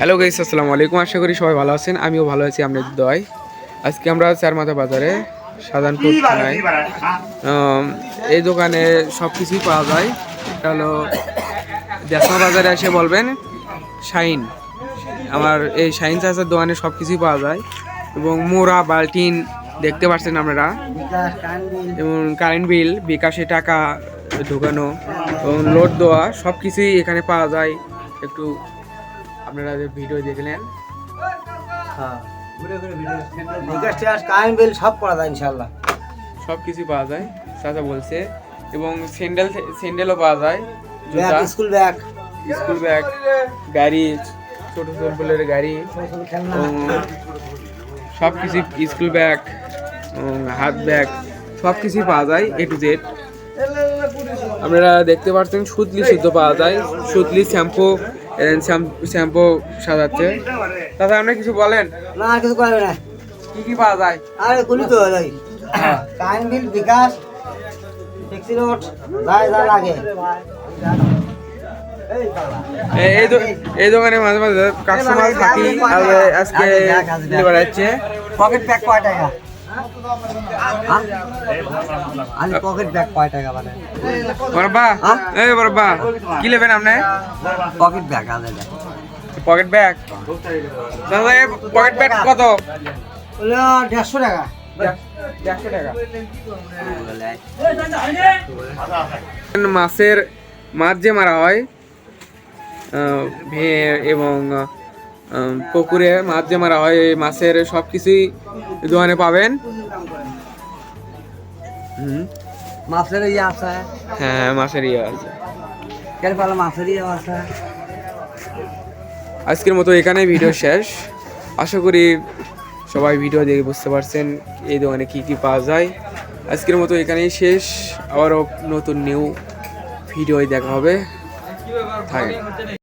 Hello guys আসসালামু আলাইকুম। আশা করি সবাই ভালো আছেন। আমিও ভালো আছি আপনাদের দয় আজকে আমরা চারমাথা বাজারে সাধারণপুর থানায় এই দোকানে সব কিছুই পাওয়া যায়। এটা হলো দেশমা বাজারে এসে বলবেন শাইন। আমার এই শাইন চাষের দোকানে সব কিছুই পাওয়া যায়। এবং মোড়া বাল্টিন দেখতে পাচ্ছেন আপনারা। এবং কারেন্ট বিল বিকাশে টাকা ঢোকানো এবং লোড দেওয়া সব কিছুই এখানে পাওয়া যায়। একটু আপনারা যে ভিডিও দেখলেন কারেন্ট বিল সব করা যায় ইনশাল্লাহ সব কিছুই পাওয়া যায় চাচা বলছে। এবং স্যান্ডেল স্যান্ডেলও পাওয়া যায় জুতা। স্কুল ব্যাগ স্কুল ব্যাগ গাড়ি ছোট ছোট গাড়ি। সব কিছু স্কুল ব্যাগ হাত ব্যাগ সব কিছুই পাওয়া যায় এ টু জেড আপনারা দেখতে পাচ্ছেন সুতলি শুদ্ধ পাওয়া যায়। সুতলি শ্যাম্পু শ্যাম্পু সাজাচ্ছে। দাদা আপনি কিছু বলেন? না কিছু করবে না কি কি পাওয়া যায়? আরে কুলি তো ভাই current bill bKash taxi note যা যা লাগে। এই দোকানে মাঝে মাঝে কাস্টমার থাকি আজকে পকেট ব্যাগ কয় টাকা? আরে পকেট ব্যাগ কয় টাকা মানে? বরবা? এই বরবা কি নেবেন আপনি? পকেট ব্যাগ আলাদা পকেট ব্যাগ দাদা পকেট ব্যাগ কত? হলো দেড়শো টাকা। একশো টাকা। মাছের মাছ যে মারা হয় এবং পুকুরে মাছ যে মারা হয় মাছের সব কিছুই দোকানে পাবেন। হুম। মাছের ইয়ে আছে। হ্যাঁ মাছের ইয়ে আছে। কেন মাছের ইয়ে আছে? আজকের মতো এখানে ভিডিও শেষ। আশা করি সবাই ভিডিও দেখে বুঝতে পারছেন এই দোকানে কি কি পাওয়া যায়। আজকের মতো এখানেই শেষ। আবারও নতুন নিউ ভিডিও দেখা হবে। থাকে